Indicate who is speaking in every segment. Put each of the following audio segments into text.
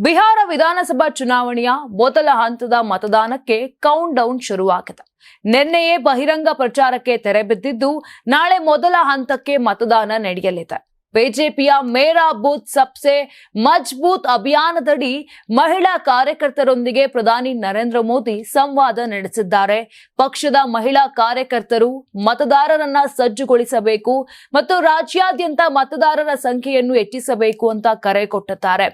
Speaker 1: ಬಿಹಾರ ವಿಧಾನಸಭಾ ಚುನಾವಣೆಯ ಮೊದಲ ಹಂತದ ಮತದಾನಕ್ಕೆ ಕೌಂಟ್ ಡೌನ್ ಶುರುವಾಗಿದೆ. ನಿನ್ನೆಯೇ ಬಹಿರಂಗ ಪ್ರಚಾರಕ್ಕೆ ತೆರೆ ಬಿದ್ದಿದ್ದು, ನಾಳೆ ಮೊದಲ ಹಂತಕ್ಕೆ ಮತದಾನ ನಡೆಯಲಿದೆ. ಬಿಜೆಪಿಯ ಮೇರಾ ಬೂತ್ ಸಬ್ಸೆ ಮಜ್ಬೂತ್ ಅಭಿಯಾನದಡಿ ಮಹಿಳಾ ಕಾರ್ಯಕರ್ತರೊಂದಿಗೆ ಪ್ರಧಾನಿ ನರೇಂದ್ರ ಮೋದಿ ಸಂವಾದ ನಡೆಸಿದ್ದಾರೆ. ಪಕ್ಷದ ಮಹಿಳಾ ಕಾರ್ಯಕರ್ತರು ಮತದಾರರನ್ನ ಸಜ್ಜುಗೊಳಿಸಬೇಕು ಮತ್ತು ರಾಜ್ಯಾದ್ಯಂತ ಮತದಾರರ ಸಂಖ್ಯೆಯನ್ನು ಹೆಚ್ಚಿಸಬೇಕು ಅಂತ ಕರೆ ಕೊಟ್ಟಿದ್ದಾರೆ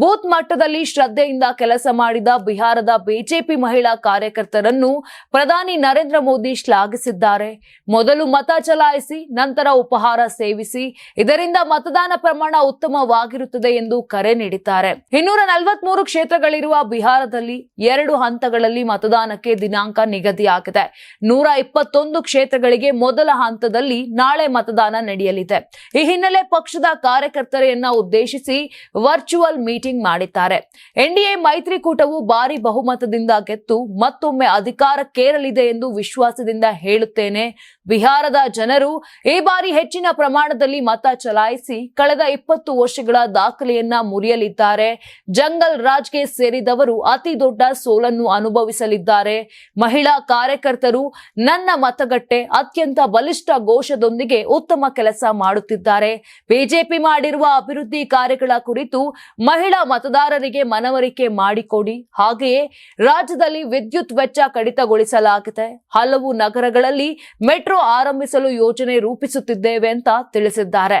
Speaker 1: ಬೂತ್ ಮಟ್ಟದಲ್ಲಿ ಶ್ರದ್ಧೆಯಿಂದ ಕೆಲಸ ಮಾಡಿದ ಬಿಹಾರದ ಬಿಜೆಪಿ ಮಹಿಳಾ ಕಾರ್ಯಕರ್ತರನ್ನು ಪ್ರಧಾನಿ ನರೇಂದ್ರ ಮೋದಿ ಶ್ಲಾಘಿಸಿದ್ದಾರೆ. ಮೊದಲು ಮತ ಚಲಾಯಿಸಿ, ನಂತರ ಉಪಹಾರ ಸೇವಿಸಿ, ಇದರಿಂದ ಮತದಾನ ಪ್ರಮಾಣ ಉತ್ತಮವಾಗಿರುತ್ತದೆ ಎಂದು ಕರೆ ನೀಡಿದ್ದಾರೆ. ಇನ್ನೂರ ನಲವತ್ಮೂರು ಕ್ಷೇತ್ರಗಳಿರುವ ಬಿಹಾರದಲ್ಲಿ ಎರಡು ಹಂತಗಳಲ್ಲಿ ಮತದಾನಕ್ಕೆ ದಿನಾಂಕ ನಿಗದಿಯಾಗಿದೆ. ನೂರ ಇಪ್ಪತ್ತೊಂದು ಕ್ಷೇತ್ರಗಳಿಗೆ ಮೊದಲ ಹಂತದಲ್ಲಿ ನಾಳೆ ಮತದಾನ ನಡೆಯಲಿದೆ. ಈ ಹಿನ್ನೆಲೆ ಪಕ್ಷದ ಕಾರ್ಯಕರ್ತರೆಯನ್ನ ಉದ್ದೇಶಿಸಿ ವರ್ಚುವಲ್ ಮೀಟಿಂಗ್ ಮಾಡಿದ್ದಾರೆ. ಎನ್ಡಿಎ ಮೈತ್ರಿಕೂಟವು ಭಾರಿ ಬಹುಮತದಿಂದ ಗೆದ್ದು ಮತ್ತೊಮ್ಮೆ ಅಧಿಕಾರಕ್ಕೇರಲಿದೆ ಎಂದು ವಿಶ್ವಾಸದಿಂದ ಹೇಳುತ್ತೇನೆ. ಬಿಹಾರದ ಜನರು ಈ ಬಾರಿ ಹೆಚ್ಚಿನ ಪ್ರಮಾಣದಲ್ಲಿ ಮತ ಚಲಾಯಿಸಿ ಕಳೆದ ಇಪ್ಪತ್ತು ವರ್ಷಗಳ ದಾಖಲೆಯನ್ನ ಮುರಿಯಲಿದ್ದಾರೆ. ಜಂಗಲ್ ರಾಜ್ಗೆ ಸೇರಿದವರು ಅತಿ ದೊಡ್ಡ ಸೋಲನ್ನು ಅನುಭವಿಸಲಿದ್ದಾರೆ. ಮಹಿಳಾ ಕಾರ್ಯಕರ್ತರು ನನ್ನ ಮತಗಟ್ಟೆ ಅತ್ಯಂತ ಬಲಿಷ್ಠ ಘೋಷದೊಂದಿಗೆ ಉತ್ತಮ ಕೆಲಸ ಮಾಡುತ್ತಿದ್ದಾರೆ. ಬಿಜೆಪಿ ಮಾಡಿರುವ ಅಭಿವೃದ್ಧಿ ಕಾರ್ಯಗಳ ಕುರಿತು ಮಹಿಳಾ ಮತದಾರರಿಗೆ ಮನವರಿಕೆ ಮಾಡಿಕೊಡಿ. ಹಾಗೆಯೇ ರಾಜ್ಯದಲ್ಲಿ ವಿದ್ಯುತ್ ವೆಚ್ಚ ಕಡಿತಗೊಳಿಸಲಾಗಿದೆ. ಹಲವು ನಗರಗಳಲ್ಲಿ ಮೆಟ್ರೋ ಆರಂಭಿಸಲು ಯೋಜನೆ ರೂಪಿಸುತ್ತಿದ್ದೇವೆ ಅಂತ ತಿಳಿಸಿದ್ದಾರೆ.